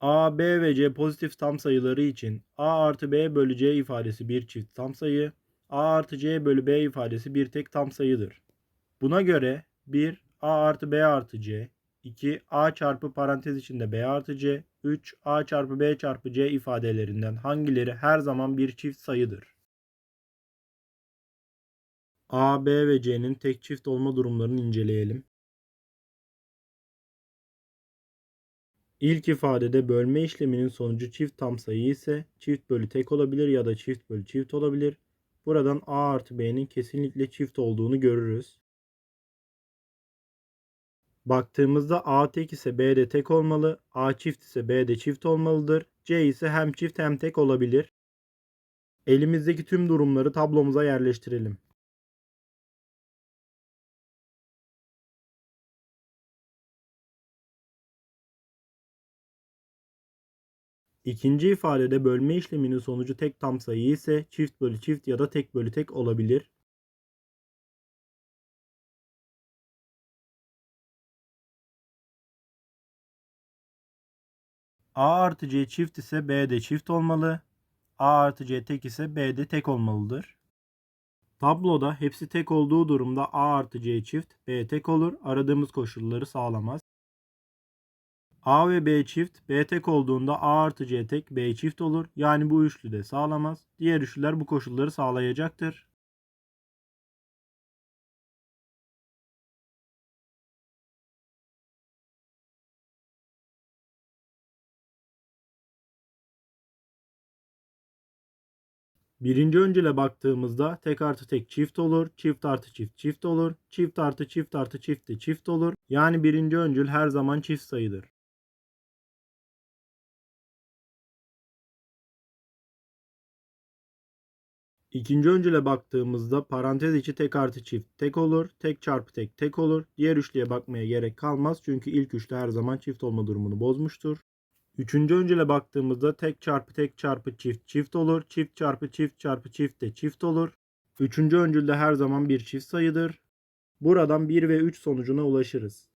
A, B ve C pozitif tam sayıları için A artı B bölü C ifadesi bir çift tam sayı, A artı C bölü B ifadesi bir tek tam sayıdır. Buna göre 1 A artı B artı C, 2 A çarpı parantez içinde B artı C, 3 A çarpı B çarpı C ifadelerinden hangileri her zaman bir çift sayıdır? A, B ve C'nin tek çift olma durumlarını inceleyelim. İlk ifadede bölme işleminin sonucu çift tam sayı ise çift bölü tek olabilir ya da çift bölü çift olabilir. Buradan A artı B'nin kesinlikle çift olduğunu görürüz. Baktığımızda A tek ise B de tek olmalı. A çift ise B de çift olmalıdır. C ise hem çift hem tek olabilir. Elimizdeki tüm durumları tablomuza yerleştirelim. İkinci ifadede bölme işleminin sonucu tek tam sayı ise çift bölü çift ya da tek bölü tek olabilir. A artı C çift ise B de çift olmalı. A artı C tek ise B de tek olmalıdır. Tabloda hepsi tek olduğu durumda A artı C çift, B tek olur. Aradığımız koşulları sağlamaz. A ve B çift, B tek olduğunda A artı C tek, B çift olur. Yani bu üçlü de sağlamaz. Diğer üçlüler bu koşulları sağlayacaktır. Birinci öncüle baktığımızda tek artı tek çift olur. Çift artı çift çift olur. Çift artı çift artı çift de çift olur. Yani birinci öncül her zaman çift sayıdır. İkinci öncüle baktığımızda parantez içi tek artı çift tek olur. Tek çarpı tek tek olur. Diğer üçlüye bakmaya gerek kalmaz. Çünkü ilk üçlü her zaman çift olma durumunu bozmuştur. Üçüncü öncüle baktığımızda tek çarpı tek çarpı çift çift olur. Çift çarpı çift çarpı çift de çift olur. Üçüncü öncülde her zaman bir çift sayıdır. Buradan 1 ve 3 sonucuna ulaşırız.